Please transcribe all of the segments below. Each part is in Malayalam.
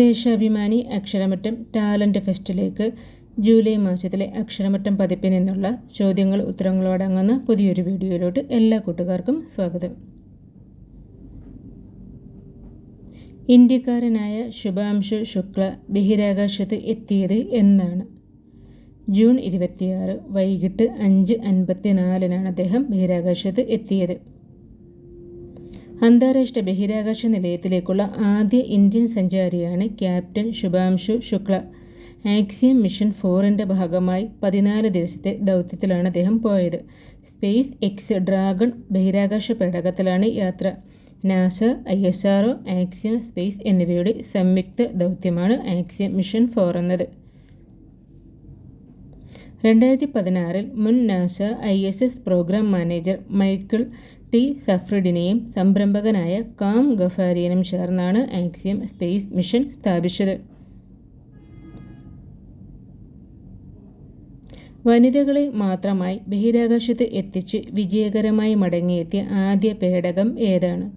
ദേശാഭിമാനി അക്ഷരമറ്റം ടാലന്റ് ഫെസ്റ്റിലേക്ക് ജൂലൈ മാസത്തിലെ അക്ഷരമറ്റം പതിപ്പിൽ നിന്നുള്ള ചോദ്യങ്ങൾ ഉത്തരങ്ങളോടങ്ങുന്ന പുതിയൊരു വീഡിയോയിലോട്ട് എല്ലാ കൂട്ടുകാർക്കും സ്വാഗതം. ഇന്ത്യക്കാരനായ ശുഭാംശു ശുക്ല ബഹിരാകാശത്ത് എത്തിയത് എന്നാണ്. ജൂൺ ഇരുപത്തിയാറ് വൈകിട്ട് അഞ്ച് അൻപത്തി നാലിനാണ് അദ്ദേഹം ബഹിരാകാശത്ത് എത്തിയത്. അന്താരാഷ്ട്ര ബഹിരാകാശ നിലയത്തിലേക്കുള്ള ആദ്യ Indian സഞ്ചാരിയാണ് captain Shubhanshu Shukla. Axiom mission ഫോറിന്റെ ഭാഗമായി പതിനാല് ദിവസത്തെ ദൗത്യത്തിലാണ് അദ്ദേഹം പോയത്. സ്പേസ് എക്സ് ഡ്രാഗൺ ബഹിരാകാശ പേടകത്തിലാണ് യാത്ര. NASA I S R Axiom Space എന്നിവയുടെ സംയുക്ത ദൗത്യമാണ് ആക്സിയം മിഷൻ ഫോർ എന്നത്. രണ്ടായിരത്തി പതിനാറിൽ മുൻ NASA I S S programme manager Michael T സഫ്രിഡിനെയും സംരംഭകനായ കാം ഗഫാരിയനും ചേർന്നാണ് ആക്സിയം സ്പേസ് മിഷൻ സ്ഥാപിച്ചത്. വനിതകളെ മാത്രമായി ബഹിരാകാശത്ത് എത്തിച്ച് വിജയകരമായി മടങ്ങിയെത്തിയ ആദ്യ പേടകം ഏതാണ്?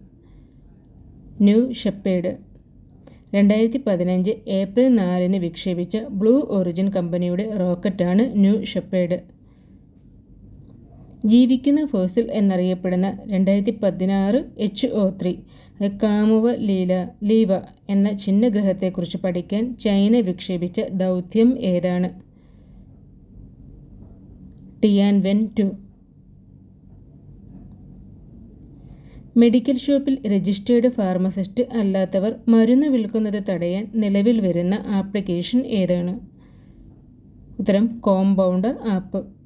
New Shepard. രണ്ടായിരത്തി പതിനഞ്ച് ഏപ്രിൽ നാലിന് വിക്ഷേപിച്ച ബ്ലൂ ഒറിജിൻ കമ്പനിയുടെ റോക്കറ്റാണ് ന്യൂ ഷെപ്പേഡ്. ജീവിക്കുന്ന ഫോസിൽ എന്നറിയപ്പെടുന്ന രണ്ടായിരത്തി പതിനാറ് എച്ച് ഒ ത്രീ കാമുവ ലീല ലീവ എന്ന ചിഹ്നഗ്രഹത്തെക്കുറിച്ച് പഠിക്കാൻ ചൈന വിക്ഷേപിച്ച ദൗത്യം ഏതാണ്? Tianwen two. മെഡിക്കൽ ഷോപ്പിൽ രജിസ്റ്റേർഡ് ഫാർമസിസ്റ്റ് അല്ലാത്തവർ മരുന്ന് വിൽക്കുന്നത് തടയാൻ നിലവിൽ വരുന്ന ആപ്ലിക്കേഷൻ ഏതാണ്? ഉത്തരം കോമ്പൗണ്ടർ ആപ്പ്.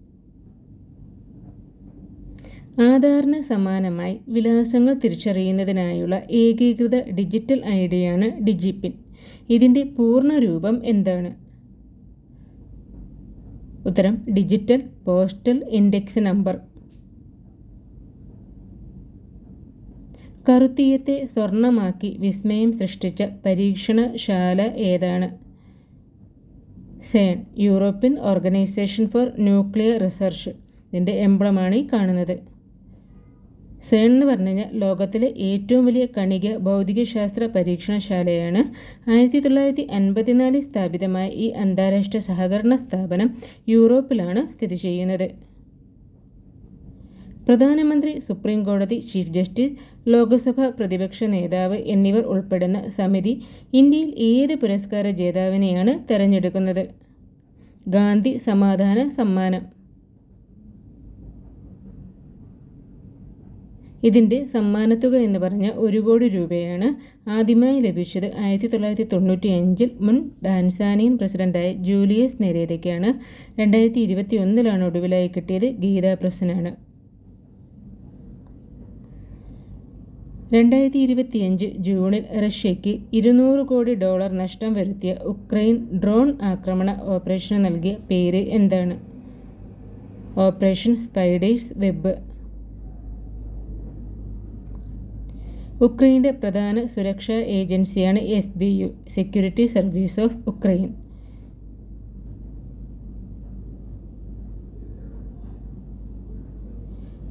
ആധാറിന് സമാനമായി വിലാസങ്ങൾ തിരിച്ചറിയുന്നതിനായുള്ള ഏകീകൃത ഡിജിറ്റൽ ഐ ഡിയാണ് ഡിജിപിൻ. ഇതിന്റെ പൂർണ രൂപം എന്താണ്? ഉത്തരം ഡിജിറ്റൽ പോസ്റ്റൽ ഇൻഡെക്സ് നമ്പർ. കറുത്തീയത്തെ സ്വർണമാക്കി വിസ്മയം സൃഷ്ടിച്ച പരീക്ഷണശാല ഏതാണ്? CERN European Organisation for Nuclear Research. ഇതിന്റെ എംബ്ലമാണ് ഈ കാണുന്നത്. സേൺ എന്ന് പറഞ്ഞു കഴിഞ്ഞാൽ ലോകത്തിലെ ഏറ്റവും വലിയ കണിക ഭൗതികശാസ്ത്ര പരീക്ഷണശാലയാണ്. ആയിരത്തി തൊള്ളായിരത്തി അൻപത്തിനാലിൽ സ്ഥാപിതമായ ഈ അന്താരാഷ്ട്ര സഹകരണ സ്ഥാപനം യൂറോപ്പിലാണ് സ്ഥിതി ചെയ്യുന്നത്. പ്രധാനമന്ത്രി സുപ്രീം കോടതി ചീഫ് ജസ്റ്റിസ് ലോക്സഭ പ്രതിപക്ഷ നേതാവ് എന്നിവർ ഉൾപ്പെടുന്ന സമിതി ഇന്ത്യയിൽ ഏത് പുരസ്കാര ജേതാവിനെയാണ് തെരഞ്ഞെടുക്കുന്നത്? ഗാന്ധി സമാധാന സമ്മാനം. ഇതിന്റെ സമ്മാനത്തുക എന്ന് പറഞ്ഞ ഒരു കോടി രൂപയാണ് ആദ്യമായി ലഭിച്ചത്. ആയിരത്തി തൊള്ളായിരത്തി തൊണ്ണൂറ്റി അഞ്ചിൽ മുൻ ഡാൻസാനിയൻ പ്രസിഡന്റായ ജൂലിയസ് നെരേരയ്ക്കാണ്. രണ്ടായിരത്തി ഇരുപത്തി ഒന്നിലാണ് ഒടുവിലായി കിട്ടിയത് ഗീതാ പ്രസനാണ് രണ്ടായിരത്തി ഇരുപത്തിയഞ്ച് ജൂണിൽ റഷ്യയ്ക്ക് ഇരുന്നൂറ് കോടി ഡോളർ നഷ്ടം വരുത്തിയ ഉക്രൈൻ ഡ്രോൺ ആക്രമണ ഓപ്പറേഷന് നൽകിയ പേര് എന്താണ്? ഓപ്പറേഷൻ സ്പൈഡേഴ്സ് വെബ് ഉക്രൈന്റെ പ്രധാന സുരക്ഷാ ഏജൻസിയാണ് S B U Security Service of Ukraine.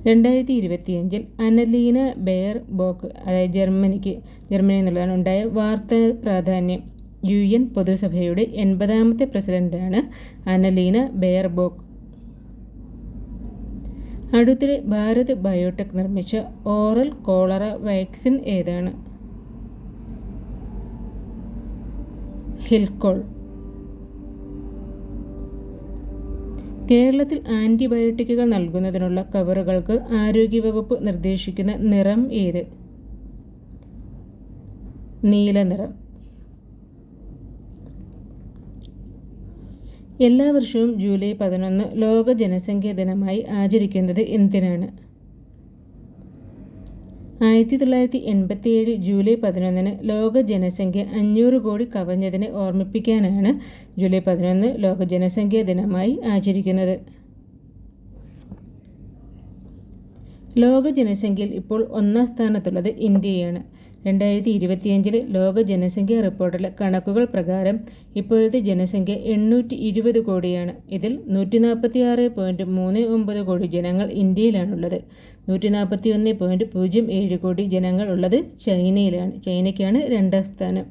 രണ്ടായിരത്തി ഇരുപത്തിയഞ്ചിൽ അനലീന ബെയർ ബോക്ക് അതായത് ജർമ്മനിക്ക് ജർമ്മനി എന്നുള്ളതാണ് ഉണ്ടായ വാർത്താ പ്രാധാന്യം. യു എൻ പൊതുസഭയുടെ എൺപതാമത്തെ പ്രസിഡന്റാണ് അനലീന ബെയർ ബോക്ക്. അടുത്തിടെ ഭാരത് ബയോടെക് നിർമ്മിച്ച ഓറൽ കോളറ വാക്സിൻ ഏതാണ്? ഹിൽകോൾ. കേരളത്തിൽ ആന്റിബയോട്ടിക്കുകൾ നൽകുന്നതിനുള്ള കവറുകൾക്ക് ആരോഗ്യവകുപ്പ് നിർദ്ദേശിക്കുന്ന നിറം ഏത്? നീല നിറം. എല്ലാ വർഷവും ജൂലൈ പതിനൊന്ന് ലോക ജനസംഖ്യാ ദിനമായി ആചരിക്കുന്നത് എന്തിനാണ്? ആയിരത്തി തൊള്ളായിരത്തി എൺപത്തിയേഴ് ജൂലൈ പതിനൊന്നിന് ലോക ജനസംഖ്യ അഞ്ഞൂറ് കോടി കവഞ്ഞതിനെ ഓർമ്മിപ്പിക്കാനാണ് ജൂലൈ പതിനൊന്ന് ലോക ജനസംഖ്യാ ദിനമായി ആചരിക്കുന്നത്. ലോക ജനസംഖ്യയിൽ ഇപ്പോൾ ഒന്നാം സ്ഥാനത്തുള്ളത് ഇന്ത്യയാണ്. രണ്ടായിരത്തി ഇരുപത്തിയഞ്ചിൽ ലോക ജനസംഖ്യ റിപ്പോർട്ടിലെ കണക്കുകൾ പ്രകാരം ഇപ്പോഴത്തെ ജനസംഖ്യ എണ്ണൂറ്റി ഇരുപത് കോടിയാണ്. ഇതിൽ നൂറ്റി നാൽപ്പത്തി ആറ് പോയിന്റ് മൂന്ന് ഒമ്പത് കോടി ജനങ്ങൾ ഇന്ത്യയിലാണുള്ളത്. നൂറ്റി നാൽപ്പത്തി ഒന്ന് പോയിന്റ് പൂജ്യം ഏഴ് കോടി ജനങ്ങൾ ഉള്ളത് ചൈനയിലാണ്. ചൈനയ്ക്കാണ് രണ്ടാം സ്ഥാനം.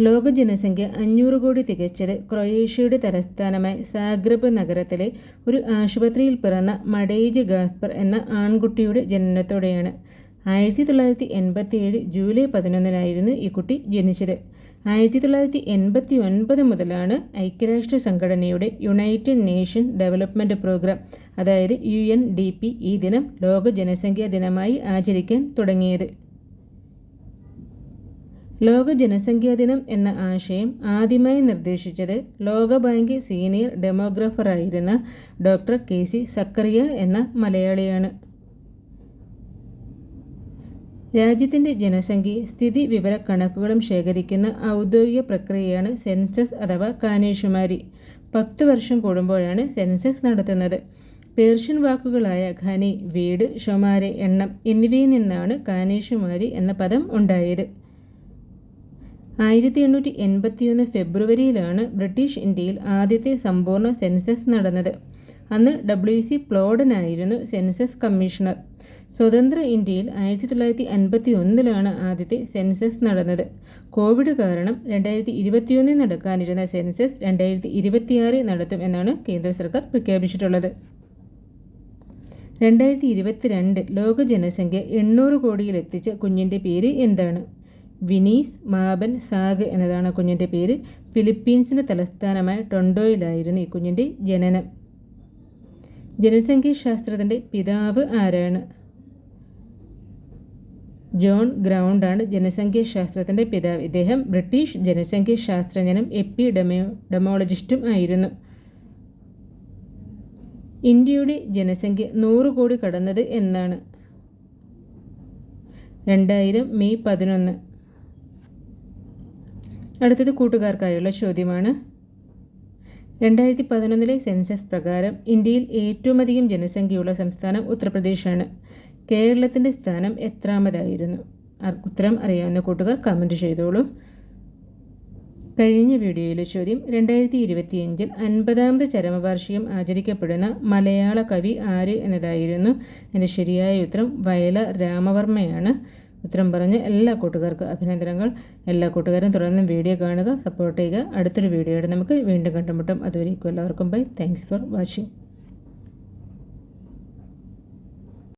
ലോക ജനസംഖ്യ അഞ്ഞൂറ് കോടി തികച്ചത് ക്രൊയേഷ്യയുടെ തലസ്ഥാനമായ സാഗ്രബ് നഗരത്തിലെ ഒരു ആശുപത്രിയിൽ പിറന്ന മഡേജ് ഗാസ്പർ എന്ന ആൺകുട്ടിയുടെ ജനനത്തോടെയാണ്. ആയിരത്തി തൊള്ളായിരത്തി എൺപത്തി ഏഴ് ജൂലൈ പതിനൊന്നിനായിരുന്നു ഈ കുട്ടി ജനിച്ചത്. ആയിരത്തി തൊള്ളായിരത്തി എൺപത്തി ഒൻപത് മുതലാണ് ഐക്യരാഷ്ട്ര സംഘടനയുടെ യുണൈറ്റഡ് നേഷൻ ഡെവലപ്മെന്റ് പ്രോഗ്രാം അതായത് യു എൻ ഡി പി ഈ ദിനം ലോക ജനസംഖ്യാ ദിനമായി ആചരിക്കാൻ തുടങ്ങിയത്. ലോക ജനസംഖ്യാ ദിനം എന്ന ആശയം ആദ്യമായി നിർദ്ദേശിച്ചത് ലോകബാങ്ക് സീനിയർ ഡെമോഗ്രാഫറായിരുന്ന ഡോക്ടർ കെ സി സക്കറിയ എന്ന മലയാളിയാണ്. രാജ്യത്തിന്റെ ജനസംഖ്യ സ്ഥിതി വിവര കണക്കുകളും ശേഖരിക്കുന്ന ഔദ്യോഗിക പ്രക്രിയയാണ് സെൻസസ് അഥവാ കാനേഷുമാരി. പത്തു വർഷം കൂടുമ്പോഴാണ് സെൻസസ് നടത്തുന്നത്. പേർഷ്യൻ വാക്കുകളായ ഖനി വീട് ഷൊമാരെ എണ്ണം എന്നിവയിൽ നിന്നാണ് കാനേഷുമാരി എന്ന പദം ഉണ്ടായത്. ആയിരത്തി എണ്ണൂറ്റി എൺപത്തിയൊന്ന് ഫെബ്രുവരിയിലാണ് ബ്രിട്ടീഷ് ഇന്ത്യയിൽ ആദ്യത്തെ സമ്പൂർണ സെൻസസ് നടന്നത്. അന്ന് ഡബ്ല്യു സി പ്ലോഡനായിരുന്നു സെൻസസ് കമ്മീഷണർ. സ്വതന്ത്ര ഇന്ത്യയിൽ ആയിരത്തി തൊള്ളായിരത്തി അൻപത്തി ഒന്നിലാണ് ആദ്യത്തെ സെൻസസ് നടന്നത്. കോവിഡ് കാരണം രണ്ടായിരത്തി ഇരുപത്തിയൊന്നിൽ നടക്കാനിരുന്ന സെൻസസ് രണ്ടായിരത്തി ഇരുപത്തിയാറിൽ നടത്തും എന്നാണ് കേന്ദ്ര സർക്കാർ പ്രഖ്യാപിച്ചിട്ടുള്ളത്. രണ്ടായിരത്തി ഇരുപത്തിരണ്ട് ലോക ജനസംഖ്യ എണ്ണൂറ് കോടിയിലെത്തിച്ച കുഞ്ഞിന്റെ പേര് എന്താണ്? വിനീസ് മാബൻ സാഗ് എന്നതാണ് കുഞ്ഞിന്റെ പേര്. ഫിലിപ്പീൻസിന്റെ തലസ്ഥാനമായ ടൊണ്ടോയിലായിരുന്നു ഈ കുഞ്ഞിന്റെ ജനനം. ജനസംഖ്യാശാസ്ത്രത്തിന്റെ പിതാവ് ആരാണ്? ജോൺ ഗ്രൗണ്ടാണ് ജനസംഖ്യാശാസ്ത്രത്തിന്റെ പിതാവ്. ഇദ്ദേഹം ബ്രിട്ടീഷ് ജനസംഖ്യാശാസ്ത്രജ്ഞനും എപ്പിഡെമോ ഡെമോളജിസ്റ്റും ആയിരുന്നു. ഇന്ത്യയുടെ ജനസംഖ്യ നൂറ് കോടി കടന്നത് എന്നാണ്. രണ്ടായിരം മെയ് പതിനൊന്ന്. അടുത്തത് കൂട്ടുകാർക്കായുള്ള ചോദ്യമാണ്. രണ്ടായിരത്തി പതിനൊന്നിലെ സെൻസസ് പ്രകാരം ഇന്ത്യയിൽ ഏറ്റവുമധികം ജനസംഖ്യയുള്ള സംസ്ഥാനം ഉത്തർപ്രദേശാണ്. കേരളത്തിന്റെ സ്ഥാനം എത്രാമതായിരുന്നു? ഉത്തരം അറിയാവുന്ന കൂട്ടുകാർ കമന്റ് ചെയ്തോളൂ. കഴിഞ്ഞ വീഡിയോയിലെ ചോദ്യം രണ്ടായിരത്തി ഇരുപത്തിയഞ്ചിൽ അൻപതാമത് ചരമവാർഷികം ആചരിക്കപ്പെടുന്ന മലയാള കവി ആര് എന്നതായിരുന്നു? എന്റെ ശരിയായ ഉത്തരം വയല രാമവർമ്മയാണ്. ഉത്തരം പറഞ്ഞ് എല്ലാ കൂട്ടുകാർക്കും അഭിനന്ദനങ്ങൾ. എല്ലാ കൂട്ടുകാരും തുടർന്ന് വീഡിയോ കാണുക സപ്പോർട്ട് ചെയ്യുക. അടുത്തൊരു വീഡിയോയുടെ നമുക്ക് വീണ്ടും കണ്ടുമുട്ടും. അതുവരേക്കും എല്ലാവർക്കും ബൈ താങ്ക്സ് ഫോർ വാച്ചിങ്